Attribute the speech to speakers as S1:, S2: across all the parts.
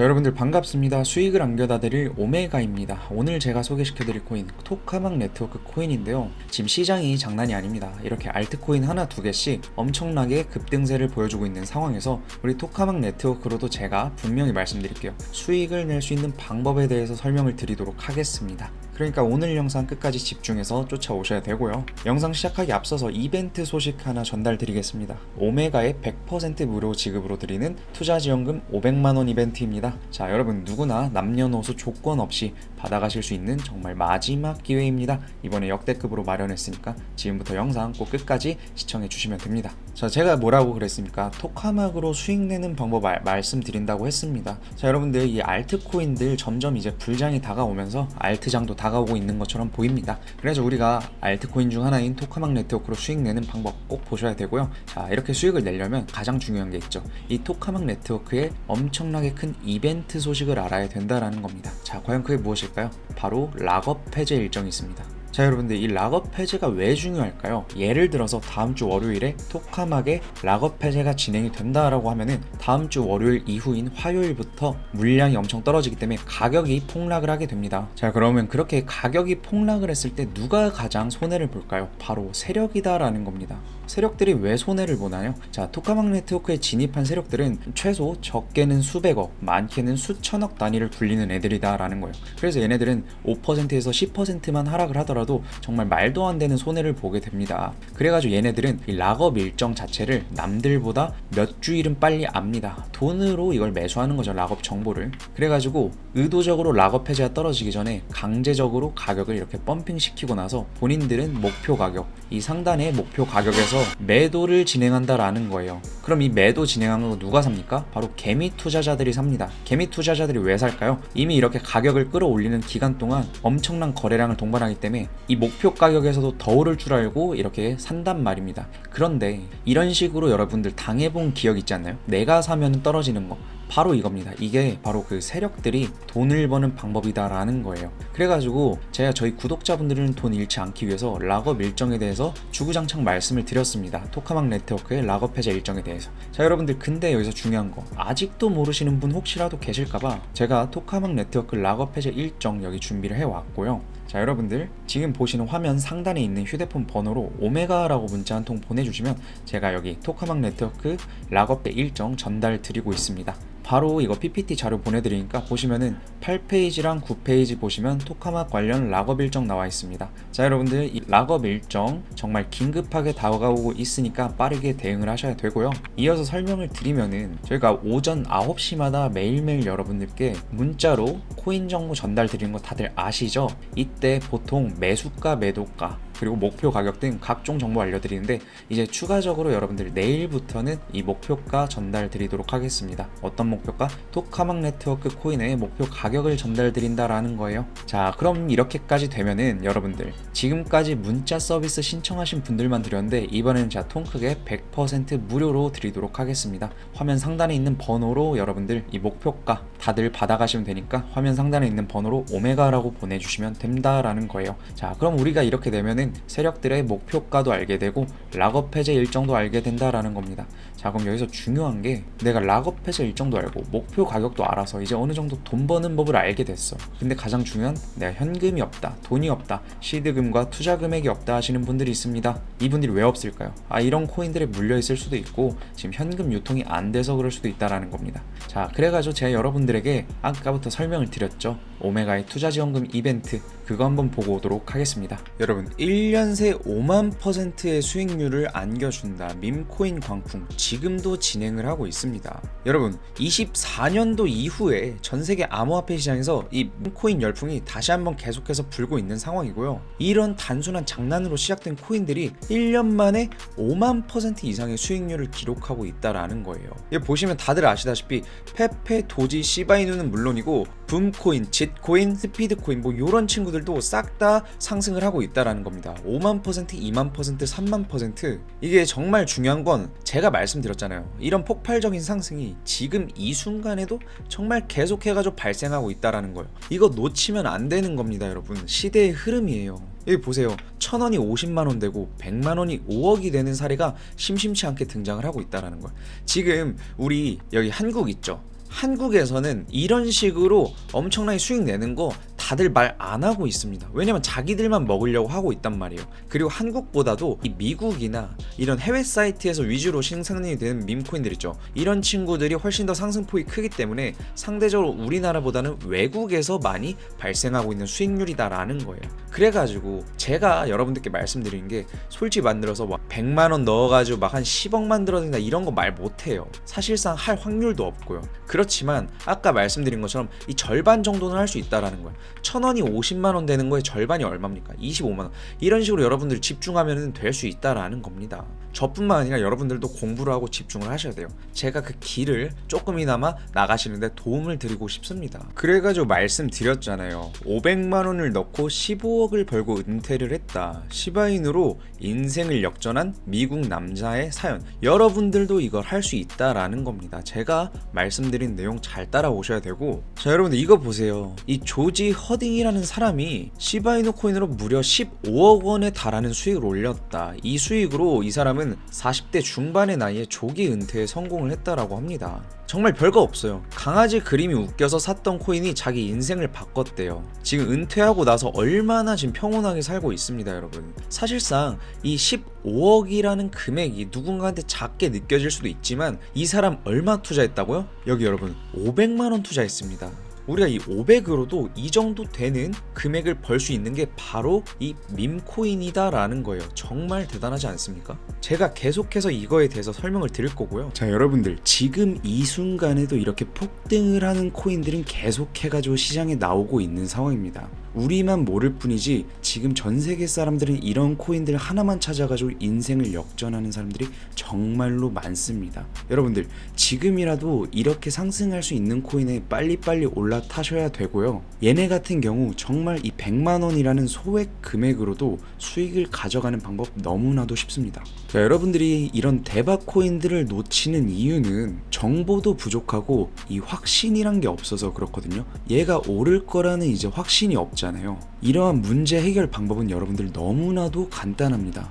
S1: 자 여러분들 반갑습니다. 수익을 안겨다 드릴 오메가입니다. 오늘 제가 소개시켜 드릴 코인 토카막 네트워크 코인인데요. 지금 시장이 장난이 아닙니다. 이렇게 알트코인 하나 두 개씩 엄청나게 급등세를 보여주고 있는 상황에서 우리 토카막 네트워크로도 제가 분명히 말씀드릴게요. 수익을 낼 수 있는 방법에 대해서 설명을 드리도록 하겠습니다. 그러니까 오늘 영상 끝까지 집중해서 쫓아오셔야 되고요. 영상 시작하기 앞서서 이벤트 소식 하나 전달드리겠습니다. 오메가의 100% 무료 지급으로 드리는 투자지원금 500만원 이벤트입니다. 자, 여러분 누구나 남녀노소 조건 없이 받아가실 수 있는 정말 마지막 기회입니다. 이번에 역대급으로 마련했으니까 지금부터 영상 꼭 끝까지 시청해 주시면 됩니다. 자, 제가 뭐라고 그랬습니까? 토카막으로 수익 내는 방법 알- 말씀드린다고 했습니다. 자, 여러분들 이 알트코인들 점점 이제 불장이 다가오면서 알트장도 다가오고 있는 것처럼 보입니다. 그래서 우리가 알트코인 중 하나인 토카막 네트워크로 수익 내는 방법 꼭 보셔야 되고요. 자, 이렇게 수익을 내려면 가장 중요한 게 있죠. 이 토카막 네트워크의 엄청나게 큰 이벤트 소식을 알아야 된다라는 겁니다. 자, 과연 그게 무엇일까요? 바로 락업 해제 일정이 있습니다. 자 여러분들 이 락업 해제가 왜 중요할까요? 예를 들어서 다음 주 월요일에 토카막에 락업 해제가 진행이 된다라고 하면은 다음 주 월요일 이후인 화요일부터 물량이 엄청 떨어지기 때문에 가격이 폭락을 하게 됩니다. 자 그러면 그렇게 가격이 폭락을 했을 때 누가 가장 손해를 볼까요? 바로 세력이다라는 겁니다. 세력들이 왜 손해를 보나요? 자, 토카막 네트워크에 진입한 세력들은 최소 적게는 수백억, 많게는 수천억 단위를 굴리는 애들이다라는 거예요. 그래서 얘네들은 5%에서 10%만 하락을 하더라도 정말 말도 안 되는 손해를 보게 됩니다. 그래가지고 얘네들은 이 락업 일정 자체를 남들보다 몇 주일은 빨리 압니다. 돈으로 이걸 매수하는 거죠, 락업 정보를. 그래가지고 의도적으로 락업 해제가 떨어지기 전에 강제적으로 가격을 이렇게 펌핑 시키고 나서 본인들은 목표 가격, 이 상단의 목표 가격에서 매도를 진행한다라는 거예요. 그럼 이 매도 진행하는 거 누가 삽니까? 바로 개미 투자자들이 삽니다. 개미 투자자들이 왜 살까요? 이미 이렇게 가격을 끌어올리는 기간 동안 엄청난 거래량을 동반하기 때문에 이 목표 가격에서도 더 오를 줄 알고 이렇게 산단 말입니다. 그런데 이런 식으로 여러분들 당해본 기억 있지 않나요? 내가 사면 떨어지는 거. 바로 이겁니다. 이게 바로 그 세력들이 돈을 버는 방법이다라는 거예요. 그래가지고 제가 저희 구독자분들은 돈 잃지 않기 위해서 락업 일정에 대해서 주구장창 말씀을 드렸습니다. 토카막 네트워크의 락업 해제 일정에 대해서. 자, 여러분들 근데 여기서 중요한 거 아직도 모르시는 분 혹시라도 계실까봐 제가 토카막 네트워크 락업 해제 일정 여기 준비를 해왔고요. 자 여러분들 지금 보시는 화면 상단에 있는 휴대폰 번호로 오메가라고 문자 한 통 보내주시면 제가 여기 토카막 네트워크 락업 대 일정 전달 드리고 있습니다. 바로 이거 PPT 자료 보내드리니까 보시면은 8페이지랑 9페이지 보시면 토카막 관련 락업 일정 나와 있습니다. 자 여러분들 이 락업 일정 정말 긴급하게 다가오고 있으니까 빠르게 대응을 하셔야 되고요. 이어서 설명을 드리면은 저희가 오전 9시마다 매일매일 여러분들께 문자로 코인 정보 전달 드리는 거 다들 아시죠? 이때 보통 매수가 매도가 그리고 목표 가격 등 각종 정보 알려드리는데 이제 추가적으로 여러분들 내일부터는 이 목표가 전달 드리도록 하겠습니다. 어떤 목표가? 토카막 네트워크 코인의 목표 가격을 전달 드린다라는 거예요. 자, 그럼 이렇게까지 되면은 여러분들 지금까지 문자 서비스 신청하신 분들만 드렸는데 이번에는 제가 통 크게 100% 무료로 드리도록 하겠습니다. 화면 상단에 있는 번호로 여러분들 이 목표가 다들 받아가시면 되니까 화면 상단에 있는 번호로 오메가라고 보내주시면 된다라는 거예요. 자, 그럼 우리가 이렇게 되면은 세력들의 목표가도 알게 되고 락업 해제 일정도 알게 된다라는 겁니다. 자, 그럼 여기서 중요한 게 내가 락업 해제 일정도 알고 목표 가격도 알아서 이제 어느 정도 돈 버는 법을 알게 됐어. 근데 가장 중요한 내가 현금이 없다, 돈이 없다, 시드금과 투자 금액이 없다 하시는 분들이 있습니다. 이분들이 왜 없을까요? 아, 이런 코인들에 물려 있을 수도 있고 지금 현금 유통이 안 돼서 그럴 수도 있다라는 겁니다. 자, 그래가지고 제가 여러분들에게 아까부터 설명을 드렸죠. 오메가의 투자 지원금 이벤트 그거 한번 보고 오도록 하겠습니다. 여러분 1년 새 5만 퍼센트의 수익률을 안겨준다 밈코인 광풍 지금도 진행을 하고 있습니다. 여러분 24년도 이후에 전 세계 암호화폐 시장에서 이 밈코인 열풍이 다시 한번 계속해서 불고 있는 상황이고요. 이런 단순한 장난으로 시작된 코인들이 1년 만에 5만 퍼센트 이상의 수익률을 기록하고 있다라는 거예요. 보시면 다들 아시다시피 페페, 도지, 시바이누는 물론이고 붐코인, 짓코인, 스피드코인 뭐 이런 친구들도 싹 다 상승을 하고 있다라는 겁니다. 5만 퍼센트, 2만 퍼센트, 3만 퍼센트 이게 정말 중요한 건 제가 말씀드렸잖아요. 이런 폭발적인 상승이 지금 이 순간에도 정말 계속해가지고 발생하고 있다라는 거예요. 이거 놓치면 안 되는 겁니다, 여러분. 시대의 흐름이에요. 여기 보세요. 천 원이 50만 원 되고 100만 원이 5억이 되는 사례가 심심치 않게 등장을 하고 있다라는 거예요. 지금 우리 여기 한국 있죠. 한국에서는 이런 식으로 엄청나게 수익 내는 거 다들 말 안 하고 있습니다. 왜냐면 자기들만 먹으려고 하고 있단 말이에요. 그리고 한국보다도 이 미국이나 이런 해외 사이트에서 위주로 생산이 되는 밈코인들 있죠. 이런 친구들이 훨씬 더 상승폭이 크기 때문에 상대적으로 우리나라보다는 외국에서 많이 발생하고 있는 수익률이다라는 거예요. 그래가지고 제가 여러분들께 말씀드리는 게 솔직히 만들어서 막 100만 원 넣어가지고 막 한 10억 만들어낸다 이런 거 말 못해요. 사실상 할 확률도 없고요. 그렇지만 아까 말씀드린 것처럼 이 절반 정도는 할 수 있다라는 거예요. 천 원이 50만 원 되는 거에 절반이 얼마입니까? 25만 원. 이런 식으로 여러분들 집중하면 될 수 있다라는 겁니다. 저뿐만 아니라 여러분들도 공부를 하고 집중을 하셔야 돼요. 제가 그 길을 조금이나마 나가시는데 도움을 드리고 싶습니다. 그래가지고 말씀드렸잖아요. 500만 원을 넣고 15억을 벌고 은퇴를 했다. 시바인으로 인생을 역전한 미국 남자의 사연. 여러분들도 이걸 할 수 있다라는 겁니다. 제가 말씀드린 내용 잘 따라오셔야 되고 자 여러분들 이거 보세요. 이 조지 허 딩이라는 사람이 시바이노 코인으로 무려 15억 원에 달하는 수익을 올렸다. 이 수익으로 이 사람은 40대 중반의 나이에 조기 은퇴에 성공을 했다라고 합니다. 정말 별거 없어요. 강아지 그림이 웃겨서 샀던 코인이 자기 인생을 바꿨대요. 지금 은퇴하고 나서 얼마나 지금 평온하게 살고 있습니다, 여러분. 사실상 이 15억이라는 금액이 누군가한테 작게 느껴질 수도 있지만 이 사람 얼마 투자했다고요? 여기 여러분 500만 원 투자했습니다. 우리가 이 500으로도 이 정도 되는 금액을 벌 수 있는 게 바로 이 밈코인이다라는 거예요. 정말 대단하지 않습니까? 제가 계속해서 이거에 대해서 설명을 드릴 거고요. 자, 여러분들 지금 이 순간에도 이렇게 폭등을 하는 코인들은 계속해가지고 시장에 나오고 있는 상황입니다. 우리만 모를 뿐이지 지금 전 세계 사람들은 이런 코인들 하나만 찾아가지고 인생을 역전하는 사람들이 정말로 많습니다. 여러분들 지금이라도 이렇게 상승할 수 있는 코인에 빨리빨리 올라타셔야 되고요. 얘네 같은 경우 정말 이 100만 원이라는 소액 금액으로도 수익을 가져가는 방법 너무나도 쉽습니다. 자, 여러분들이 이런 대박 코인들을 놓치는 이유는 정보도 부족하고 이 확신이란 게 없어서 그렇거든요. 얘가 오를 거라는 이제 확신이 없 잖아요. 이러한 문제 해결 방법은 여러분들 너무나도 간단합니다.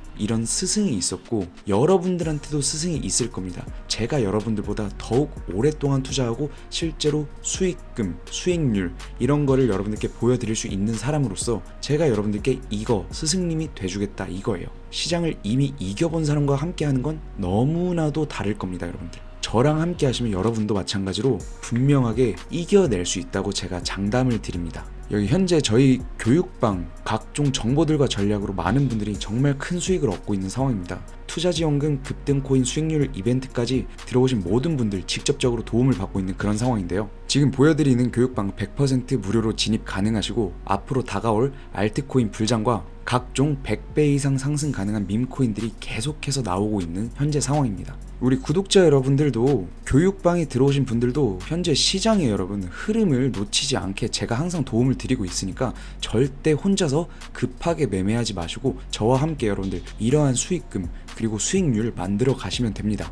S1: 이런 스승이 있었고 여러분들한테도 스승이 있을 겁니다. 제가 여러분들보다 더욱 오랫동안 투자하고 실제로 수익금, 수익률 이런 거를 여러분들께 보여드릴 수 있는 사람으로서 제가 여러분들께 이거 스승님이 돼주겠다 이거예요. 시장을 이미 이겨본 사람과 함께 하는 건 너무나도 다를 겁니다, 여러분들. 저랑 함께 하시면 여러분도 마찬가지로 분명하게 이겨낼 수 있다고 제가 장담을 드립니다. 여기 현재 저희 교육방 각종 정보들과 전략으로 많은 분들이 정말 큰 수익을 얻고 있는 상황입니다. 투자지원금 급등 코인 수익률 이벤트까지 들어오신 모든 분들 직접적으로 도움을 받고 있는 그런 상황인데요. 지금 보여드리는 교육방 100% 무료로 진입 가능하시고 앞으로 다가올 알트코인 불장과 각종 100배 이상 상승 가능한 밈코인들이 계속해서 나오고 있는 현재 상황입니다. 우리 구독자 여러분들도 교육방에 들어오신 분들도 현재 시장의 여러분 흐름을 놓치지 않게 제가 항상 도움을 드리고 있으니까 절대 혼자서 급하게 매매하지 마시고 저와 함께 여러분들 이러한 수익금 그리고 수익률 만들어 가시면 됩니다.